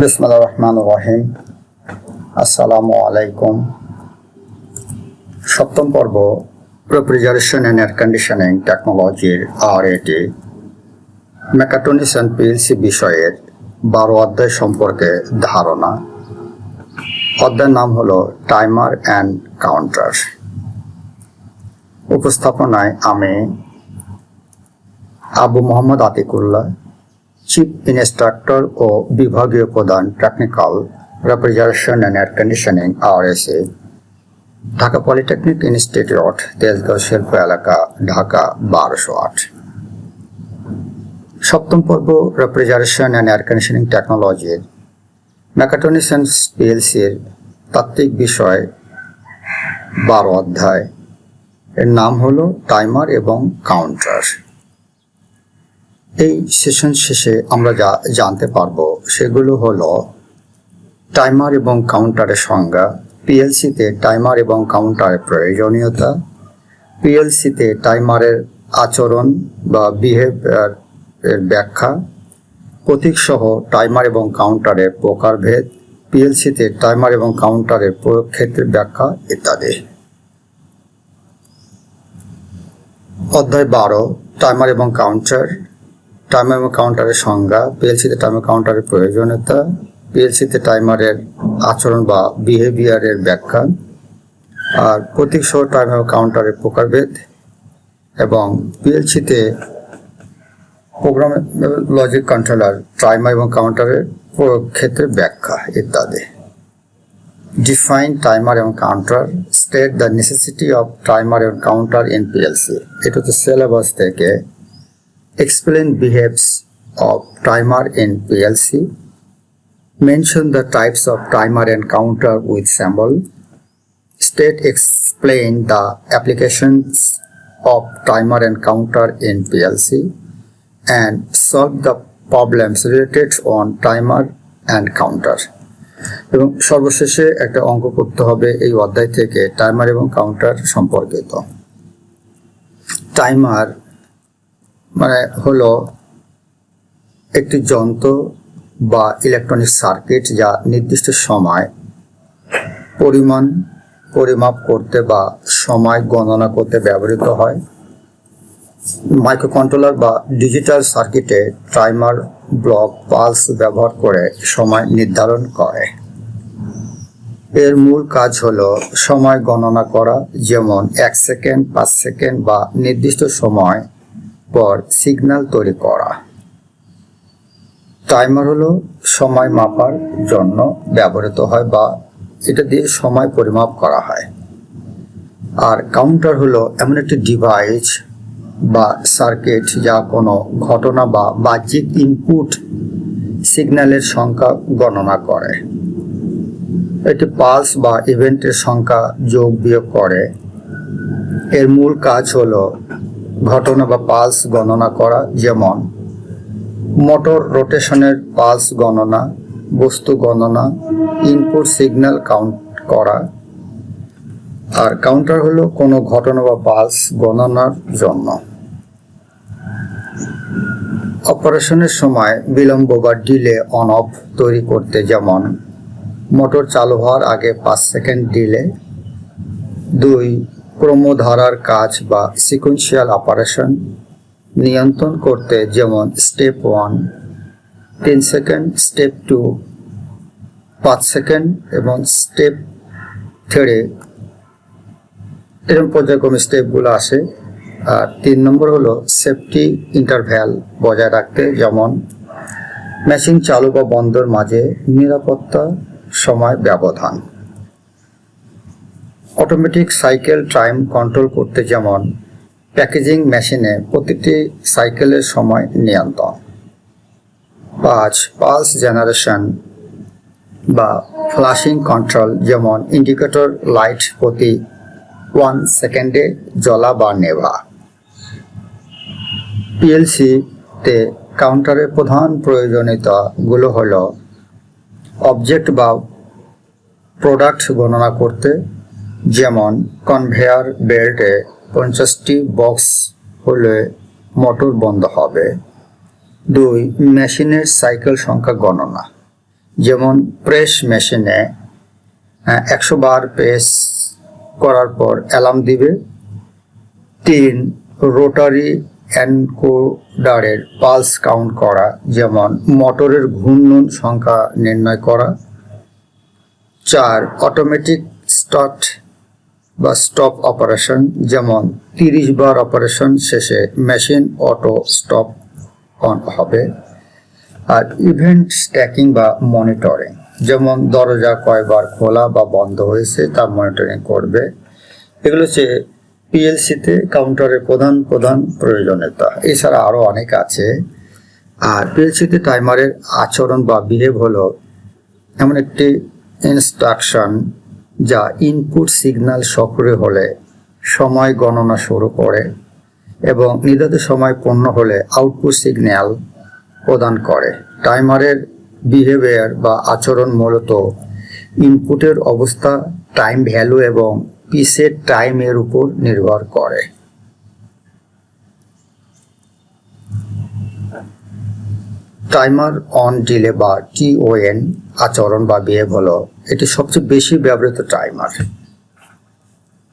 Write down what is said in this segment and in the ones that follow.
বিসমুল্লাহ রহমান রহিম। আসসালামু আলাইকুম। সপ্তম পর্ব রেফ্রিজারেশন অ্যান্ড এয়ার কন্ডিশনিং টেকনোলজির আর এটি মেকাট্রনিক্স অ্যান্ড পিএলসি বিষয়ের বারো অধ্যায় সম্পর্কে ধারণা। অধ্যায়ের নাম হলো টাইমার অ্যান্ড কাউন্টার উপস্থাপনায় আমি আবু মোহাম্মদ আতিকুল্লাহ চিফ ইনস্ট্রাক্টর ও বিভাগীয় প্রধান technical refrigeration and air conditioning RSA Dhaka polytechnic institute Tejgaon শিল্প এলাকা, ঢাকা, বারোশো আট। সপ্তম পর্ব রেফ্রিজারেশন অ্যান্ড এয়ার কন্ডিশনিং টেকনোলজির মেকাট্রনিক্স অ্যান্ড পিএলসির তাত্ত্বিক বিষয়, বারো অধ্যায়। এর নাম হলো টাইমার এবং কাউন্টার এই সেশন শেষে আমরা যা জানতে পারব সেগুলো হলো টাইমার এবং কাউন্টারের সংজ্ঞা পিএলসিতে টাইমার এবং কাউন্টারের প্রয়োজনীয়তা পিএলসিতে টাইমারের আচরণ বা বিহেভিয়ার এর ব্যাখ্যা, প্রতীক সহ টাইমার এবং কাউন্টারের প্রকারভেদ পিএলসিতে টাইমার এবং কাউন্টারের প্রয়োগ ক্ষেত্রের ব্যাখ্যা ইত্যাদি। অধ্যায় বারো টাইমার এবং কাউন্টার টাইমার এবং কাউন্টারের সংজ্ঞা পিএলসিতে টাইমার কাউন্টারের প্রয়োজনীয়তা পিএলসিতে টাইমারের আচরণ বা বিহেভিয়ারের ব্যাখ্যা, আর প্রতীক সহ টাইমার কাউন্টারের প্রকারভেদ, এবং পিএলসিতে প্রোগ্রাম লজিক কন্ট্রোলার টাইমার এবং কাউন্টারের ক্ষেত্রে ব্যাখ্যা ইত্যাদি। ডিফাইন টাইমার এবং counter state the necessity of timer এবং কাউন্টার ইন পিএলসি এটা হচ্ছে সিলেবাস থেকে explain behaves of timer in PLC, mention the types of timer and counter with symbol, state explain the applications of timer and counter in PLC, and solve the problems related on timer and counter. এবং সর্বশেষে একটা অঙ্ক করতে হবে এই অধ্যায় থেকে timer এবং কাউন্টার সম্পর্কিত টাইমার মানে হলো একটি যন্ত্র বা ইলেকট্রনিক সার্কিট যা নির্দিষ্ট সময় পরিমাণ, পরিমাপ করতে বা সময় গণনা করতে ব্যবহৃত হয়। মাইক্রোকন্ট্রোলার বা ডিজিটাল সার্কিটে টাইমার ব্লক পালস ব্যবহার করে সময় নির্ধারণ করে। এর মূল কাজ হলো সময় গণনা করা, যেমন এক সেকেন্ড, পাঁচ সেকেন্ড বা নির্দিষ্ট সময় পর সিগন্যাল তৈরি করা। টাইমার হলো সময় মাপার জন্য ব্যবহৃত হয় বা এটা দিয়ে সময় পরিমাপ করা হয়। আর কাউন্টার হলো এমন একটি ডিভাইস বা সার্কিট যা কোনো ঘটনা বা বাহ্যিক ইনপুট সিগন্যালের সংখ্যা গণনা করে। এটি পালস বা ইভেন্টের সংখ্যা যোগ বিয়োগ করে। এর মূল কাজ হলো ঘটনা বা পালস গণনা করা যেমন মোটর রোটেশনের পালস গণনা, বস্তু গণনা, ইনপুট সিগন্যাল কাউন্ট করা। আর কাউন্টার হলো কোনো ঘটনা বা পালস গণনার জন্য। অপারেশনের সময় বিলম্ব বা ডিলে অন অফ তৈরি করতে যেমন মোটর চালু হওয়ার আগে পাঁচ সেকেন্ড ডিলে। দুই ক্রমধারার কাজ বা সিকুয়েন্সিয়াল অপারেশন নিয়ন্ত্রণ করতে যেমন স্টেপ ওয়ান তিন সেকেন্ড স্টেপ টু পাঁচ সেকেন্ড এবং স্টেপ থ্রি এরকম পর্যায়ক্রমে স্টেপগুলো আসে। আর তিন নম্বর হলো সেফটি ইন্টারভ্যাল বজায় রাখতে যেমন মেশিন চালু বা বন্ধর মাঝে নিরাপত্তা সময় ব্যবধান। অটোমেটিক সাইকেল টাইম কন্ট্রোল করতে যেমন প্যাকেজিং মেশিনে প্রতিটি সাইকেলের সময় নিয়ন্ত্রণ। পাঁচ পালস জেনারেশন বা ফ্লাশিং কন্ট্রোল যেমন ইন্ডিকেটর লাইট প্রতি ওয়ান সেকেন্ডে জ্বলা বা নেভা পিএলসিতে কাউন্টারের প্রধান প্রয়োজনীয়তাগুলো হলো অবজেক্ট বা প্রোডাক্ট গণনা করতে যেমন কনভেয়ার বেল্টে পঞ্চাশটি বক্স হলে মোটর বন্ধ হবে। দুই মেশিনের সাইকেল সংখ্যা গণনা। যেমন প্রেস মেশিনে একশো বার প্রেস করার পর অ্যালার্ম দিবে। তিন রোটারি অ্যানকোডারের পালস কাউন্ট করা, যেমন মোটরের ঘূর্ণন সংখ্যা নির্ণয় করা। চার অটোমেটিক স্টার্ট বা স্টপ অপারেশন যেমন তিরিশ বার অপারেশন শেষে মেশিন অটো স্টপ অন হবে। আর ইভেন্ট স্ট্যাকিং বা মনিটরিং যেমন দরজা কয়বার খোলা বা বন্ধ হয়েছে, তা মনিটরিং করবে। এগুলো হচ্ছে পিএলসিতে কাউন্টারের প্রধান প্রধান প্রয়োজনীয়তা। এছাড়া আরও অনেক আছে। আর পিএলসিতে টাইমারের আচরণ বা বিহেভ হলো এমন একটি ইনস্ট্রাকশন যা ইনপুট সিগন্যাল সক্রিয় হলে সময় গণনা শুরু করে এবং নির্ধারিত সময় পূর্ণ হলে আউটপুট সিগন্যাল প্রদান করে। টাইমারের বিহেভিয়ার বা আচরণ মূলত ইনপুটের অবস্থা টাইম ভ্যালু এবং পিসের টাইমের উপর নির্ভর করে। টাইমার অন ডিলে বা টিওএন আচরণ বা বিহেভ হলো, এটি সবচেয়ে বেশি ব্যবহৃত timer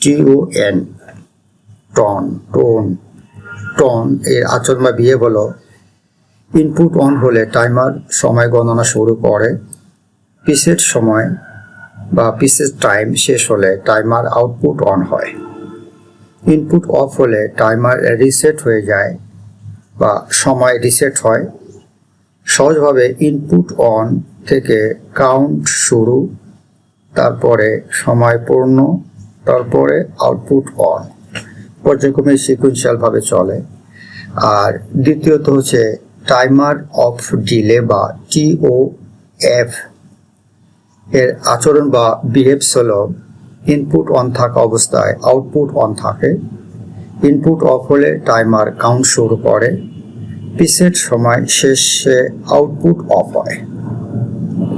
TON TON tone TON এর আচরণ বা বিহেভ হলো। ইনপুট অন হলে টাইমার সময় গণনা শুরু করে পিসের সময় বা পিসের টাইম শেষ হলে টাইমার আউটপুট অন হয়। ইনপুট অফ হলে টাইমার রিসেট হয়ে যায় বা সময় রিসেট হয়। সহজভাবে ইনপুট অন থেকে কাউন্ট শুরু, তারপরে সময় পূর্ণ, তারপরে আউটপুট অন পর্যায়ক্রমে সিকুয়েন্সিয়ালভাবে চলে। আর দ্বিতীয়ত হচ্ছে টাইমার অফ ডিলে বা টিও এফ এর আচরণ বা বিহেভস হলো ইনপুট অন থাকা অবস্থায় আউটপুট অন থাকে। ইনপুট অফ হলে টাইমার কাউন্ট শুরু করে। পিসের সময় শেষে আউটপুট অফ হয়।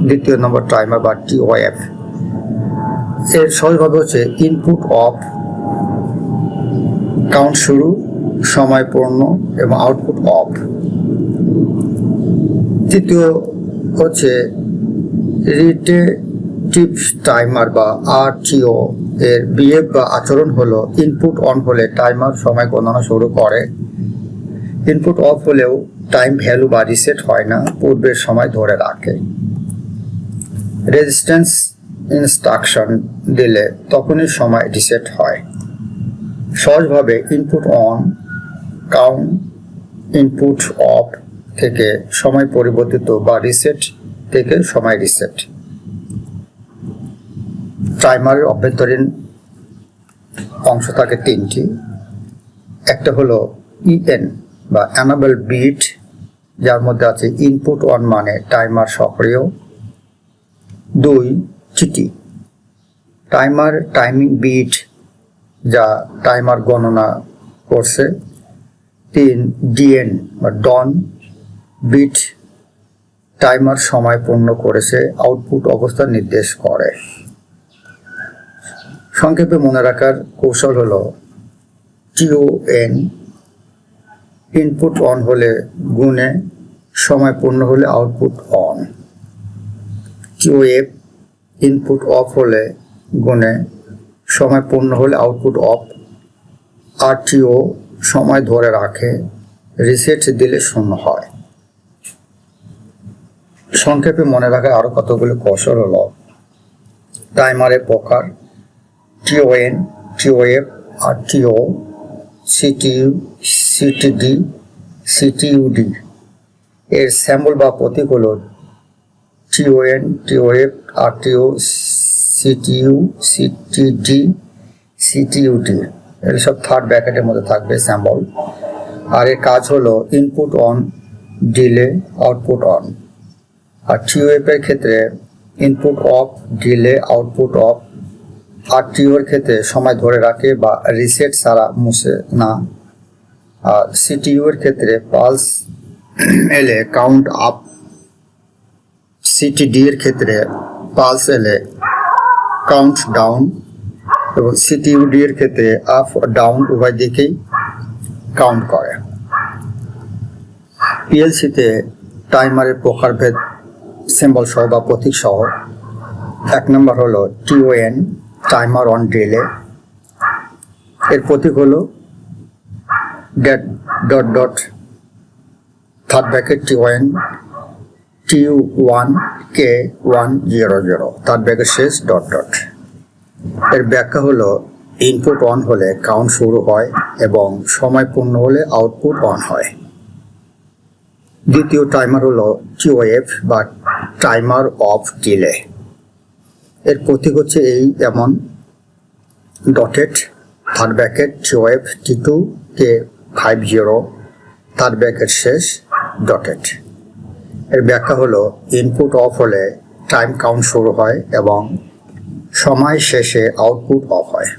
দ্বিতীয় নম্বর টাইমার বা টিওএফ এর সহজভাবে হচ্ছে ইনপুট অফ কাউন্ট শুরু, সময় পূর্ণ এবং আউটপুট অফ তৃতীয় হচ্ছে রিটেটিভ টাইমার বা আরটিও এর বিহেভ বা আচরণ হলো ইনপুট অন হলে টাইমার সময় গণনা শুরু করে। ইনপুট অফ হলেও টাইম ভ্যালু বা রিসেট হয় না, পূর্বের সময় ধরে রাখে। রেজিস্ট্যান্স ইনস্ট্রাকশন দিলে তখনই সময় রিসেট হয়। সহজভাবে input on count input off থেকে সময় পরিবর্তিত বা রিসেট থেকে সময় রিসেট টাইমারের অভ্যন্তরীণ অংশ থাকে তিনটি। একটা হলো ইএন বা অ্যানাবেল বিট যার মধ্যে আছে ইনপুট অন মানে টাইমার সক্রিয়। দুই চিটি টাইমার টাইমিং বিট যা টাইমার গণনা করছে। তিন ডিএন বা ডন বিট টাইমার সময় পূর্ণ করেছে আউটপুট অবস্থা নির্দেশ করে। সংক্ষেপে মনে রাখার কৌশল হলো টিওএন ইনপুট অন হলে গুণে, সময় পূর্ণ হলে output on TOF input off হলে গুণে, সময় পূর্ণ হলে আউটপুট অফ আর টিও সময় ধরে রাখে রিসেট দিলে শূন্য হয়। সংক্ষেপে মনে রাখার আরও কতগুলো কৌশল হলো। টাইমারের প্রকার টিওএন টিওএফ আর টিও সিটিইউ সিটিডি সিটিইউডি এর স্যাম্বল বা প্রতীক হলো টিওএন টিওএফ আর টিও সিটিইউ সিটিডি সিটিইউডি এগুলো সব থার্ড ব্র্যাকেটের মধ্যে থাকবে স্যাম্বল আর এর কাজ হলো input on delay output on R TOF এর ক্ষেত্রে input off delay output off আর টিওর ক্ষেত্রে সময় ধরে রাখে বা রিসেট ছাড়া মুছে না। সিটিইউ এর ক্ষেত্রে পালস এলে কাউন্ট আপ সিটিডি এর ক্ষেত্রে পালস এলে কাউন্ট ডাউন এবং সিটিইউডি এর ক্ষেত্রে আপ ডাউন উভয় দিকেই কাউন্ট করে। পিএলসিতে টাইমারের প্রকারভেদ সিম্বল সহ বা প্রতীক সহ, এক নম্বর হলো টিওএন টাইমার অন ডিলে এর প্রতীক হলো dot dot dot third bracket TON T one K one zero zero third bracket শেষ ডট ডট এর ব্যাখ্যা হলো ইনপুট অন হলে কাউন্ট শুরু হয় এবং সময় পূর্ণ হলে আউটপুট অন হয়। দ্বিতীয় টাইমার হলো টিওএফ বা টাইমার অফ ডিলে এর প্রতীক হচ্ছে এই যেমন dotted third bracket TOF T two K five zero third bracket শেষ ডটেড। এর ব্যাখ্যা হলো ইনপুট অফ হলে টাইম কাউন্ট শুরু হয় এবং সময় শেষে আউটপুট অফ হয়।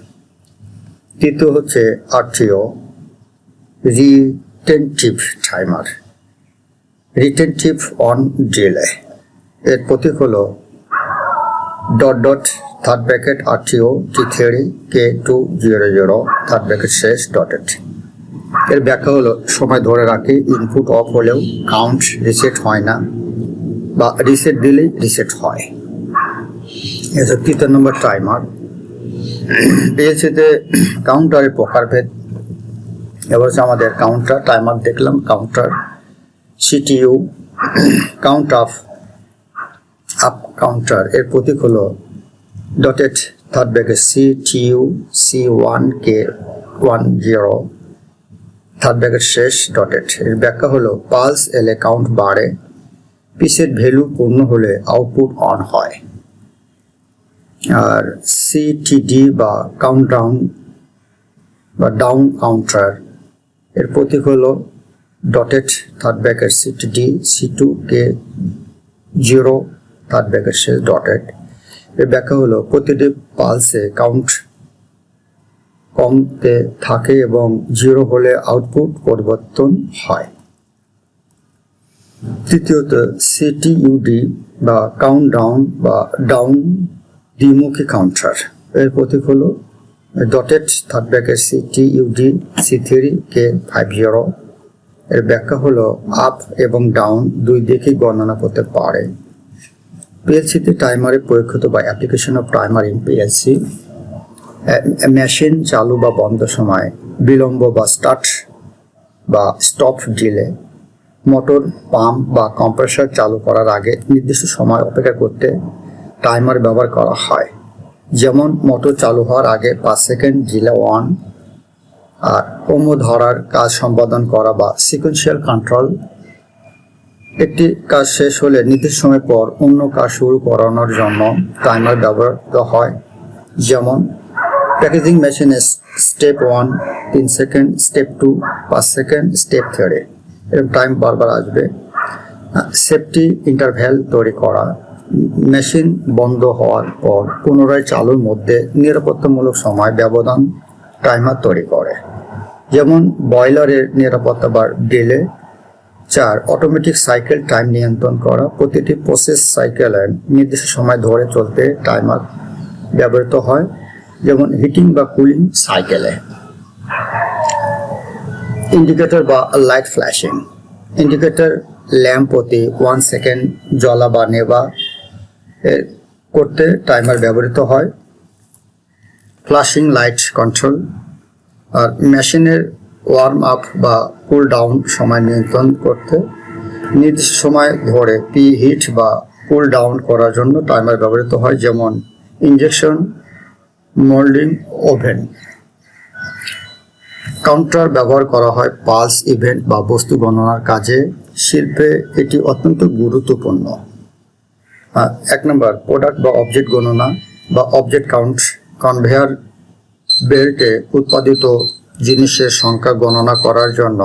তৃতীয় হচ্ছে RTO retentive timer retentive on delay এর প্রতীক হলো dot dot third bracket RTO T three K two zero zero third bracket শেষ ডটেড এর ব্যাখ্যা হলো, সময় ধরে রাখে ইনপুট অফ হলেও কাউন্ট রিসেট হয় না বা রিসেট দিলেই রিসেট হয়। এটা তৃতীয় নম্বর টাইমার পিএলসিতে কাউন্টারের প্রকারভেদ। এবার হচ্ছে আমাদের কাউন্টার টাইমার দেখলাম counter CTU count of up counter এর প্রতীক হলো ডটেড থার্ড ব্যাগে C TU C one K one zero third ব্যাগের শেষ ডটেড। এর ব্যাখ্যা হলো, পালস এলে কাউন্ট বাড়ে, পিসের ভ্যালু পূর্ণ হলে আউটপুট অন হয়। আর সিটিডি বা কাউন্ট ডাউন বা ডাউন কাউন্টার এর প্রতীক হলো ডটেড থার্ড ব্যাকের CTD C two K zero third ব্যাকের শেষ ডটেড। এর ব্যাখ্যা হলো, প্রতিটি পালসে কাউন্ট কমতে থাকে এবং জিরো হলে আউটপুট পরিবর্তন হয়। তৃতীয়ত সিটিইউডি বা কাউন্ট ডাউন বা ডাউন দ্বিমুখী কাউন্টার এর প্রতীক হলো dotted third bracket CTUD C three K five zero এর ব্যাখ্যা হলো আপ এবং ডাউন দুই দিকেই গণনা করতে পারে। পিএলসিতে টাইমারে প্রয়োগিত বা application of timer in PLC machine চালু বা বন্ধ সময় বিলম্ব বা স্টার্ট বা স্টপ ডিলে, মোটর পাম্প বা কম্প্রেসার চালু করার আগে নির্দিষ্ট সময় অপেক্ষা করতে টাইমার ব্যবহার করা হয়। যেমন, মোটর চালু হওয়ার আগে পাঁচ সেকেন্ড জিলে ওয়ান আর ওম ধরার কাজ সম্পাদন করা বা সিকোয়েন্সিয়াল কন্ট্রোল। একটি কাজ শেষ হলে নির্দিষ্ট সময় পর অন্য কাজ শুরু করানোর জন্য টাইমার ব্যবহৃত হয়। যেমন প্যাকেজিং মেশিনে স্টেপ ওয়ান তিন সেকেন্ড স্টেপ টু পাঁচ সেকেন্ড স্টেপ থ্রি এরকম টাইম বারবার আসবে। সেফটি ইন্টারভ্যাল তৈরি করা। মেশিন বন্ধ হওয়ার পর পুনরায় চালুর মধ্যে নিরাপত্তামূলক সময় ব্যবধান টাইমার তৈরি করে। যেমন বয়লারের নিরাপত্তা বা ডিলে চার অটোমেটিক সাইকেল টাইম নিয়ন্ত্রণ করা। প্রতিটি প্রসেস সাইকেলে নির্দিষ্ট সময় ধরে চলতে টাইমার ব্যবহৃত হয়। যেমন হিটিং বা কুলিং সাইকেলে। ইন্ডিকেটর বা লাইট ফ্ল্যাশিং ইন্ডিকেটর ল্যাম্প প্রতি ওয়ান সেকেন্ড জ্বলা বা নেবা করতে টাইমার ব্যবহৃত হয়। ফ্লাশিং লাইট কন্ট্রোল আর মেশিনের ওয়ার্ম আপ বা কুল ডাউন সময় নিয়ন্ত্রণ করতে। নির্দিষ্ট সময় ধরে পি হিট বা কুল ডাউন করার জন্য টাইমার ব্যবহৃত হয়, যেমন ইঞ্জেকশন মোল্ডিং ওভেন কাউন্টার ব্যবহার করা হয় পালস ইভেন্ট বা বস্তু গণনার কাজে। শিল্পে এটি অত্যন্ত গুরুত্বপূর্ণ। এক নম্বর প্রোডাক্ট বা অবজেক্ট গণনা বা অবজেক্ট কাউন্ট কনভেয়ার বেল্টে উৎপাদিত জিনিসের সংখ্যা গণনা করার জন্য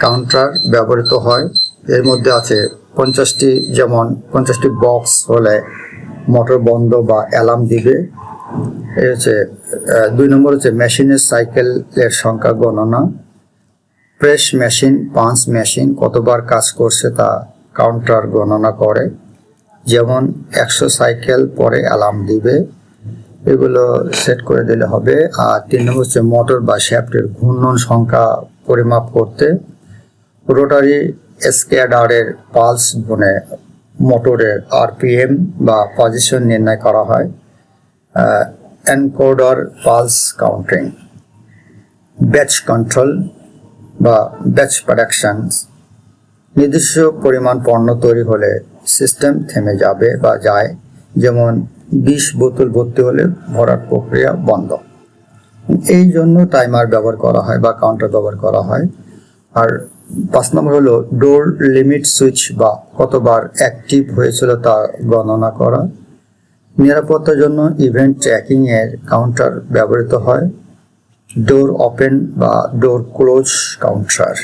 কাউন্টার ব্যবহৃত হয়। এর মধ্যে আছে পঞ্চাশটি, যেমন পঞ্চাশটি বক্স হলে মোটর বন্ধ বা অ্যালার্ম দিবে। এই হচ্ছে দুই নম্বর হচ্ছে মেশিনের সাইকেলের সংখ্যা গণনা। প্রেস মেশিন পাঞ্চ মেশিন কতবার কাজ করছে তা কাউন্টার গণনা করে। যেমন একশো সাইকেল পরে অ্যালার্ম দিবে, এগুলো সেট করে দিলে হবে। আর তিন নম্বর হচ্ছে মোটর বা শ্যাফটের ঘূর্ণন সংখ্যা পরিমাপ করতে। রোটারি স্ক্যাডারের পালস গুণে মোটরের আরপিএম বা পজিশন নির্ণয় করা হয়। Encoder pulse counting, batch control বা ব্যাচ প্রোডাকশন নির্দিষ্ট পরিমাণ পণ্য তৈরি হলে সিস্টেম থেমে যাবে বা যায়। যেমন বিশ বোতল ভর্তি হলে ভরার প্রক্রিয়া বন্ধ। এই জন্য টাইমার ব্যবহার করা হয় বা কাউন্টার ব্যবহার করা হয়। আর পাঁচ নম্বর হলো ডোর লিমিট সুইচ বা কতবার অ্যাক্টিভ হয়েছিল তা গণনা করা। নিরাপত্তার জন্য ইভেন্ট ট্র্যাকিং এর কাউন্টার ব্যবহৃত হয়। ডোর ওপেন বা ডোর ক্লোজ কাউন্টার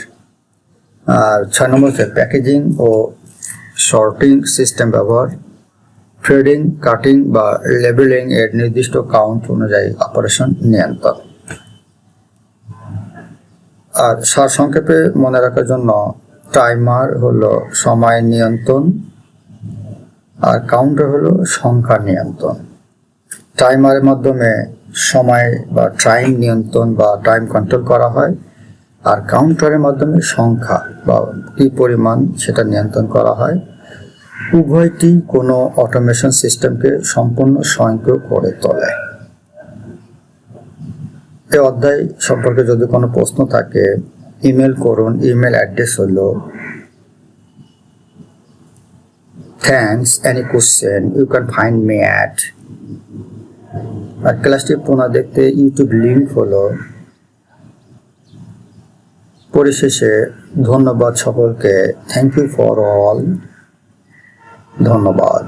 আর ছয় নম্বর প্যাকেজিং ও শর্টিং সিস্টেম ব্যবহার। ট্রেডিং কাটিং বা লেবেলিং এর নির্দিষ্ট কাউন্ট অনুযায়ী অপারেশন নিয়ন্ত্রণ। আর সারসংক্ষেপে মনে রাখার জন্য টাইমার হলো সময় নিয়ন্ত্রণ। আর কাউন্টার হলো সংখ্যা নিয়ন্ত্রণ। টাইমারের মাধ্যমে সময় বা টাইম নিয়ন্ত্রণ বা টাইম কন্ট্রোল করা হয়। আর কাউন্টারের মাধ্যমে সংখ্যা বা কি পরিমাণ সেটা নিয়ন্ত্রণ করা হয়। উভয়টি কোনো অটোমেশন সিস্টেমকে সম্পূর্ণ স্বয়ংক্রিয় করে তোলে। এই অধ্যায় সম্পর্কে যদি কোনো প্রশ্ন থাকে ইমেল করুন। ইমেল অ্যাড্রেস হলো thanks any question you can find me at আর ক্লাসটি পুনঃ দেখতে ইউটিউব লিঙ্ক হলো পরিশেষে ধন্যবাদ সকলকে। থ্যাংক ইউ ফর অল ধন্যবাদ।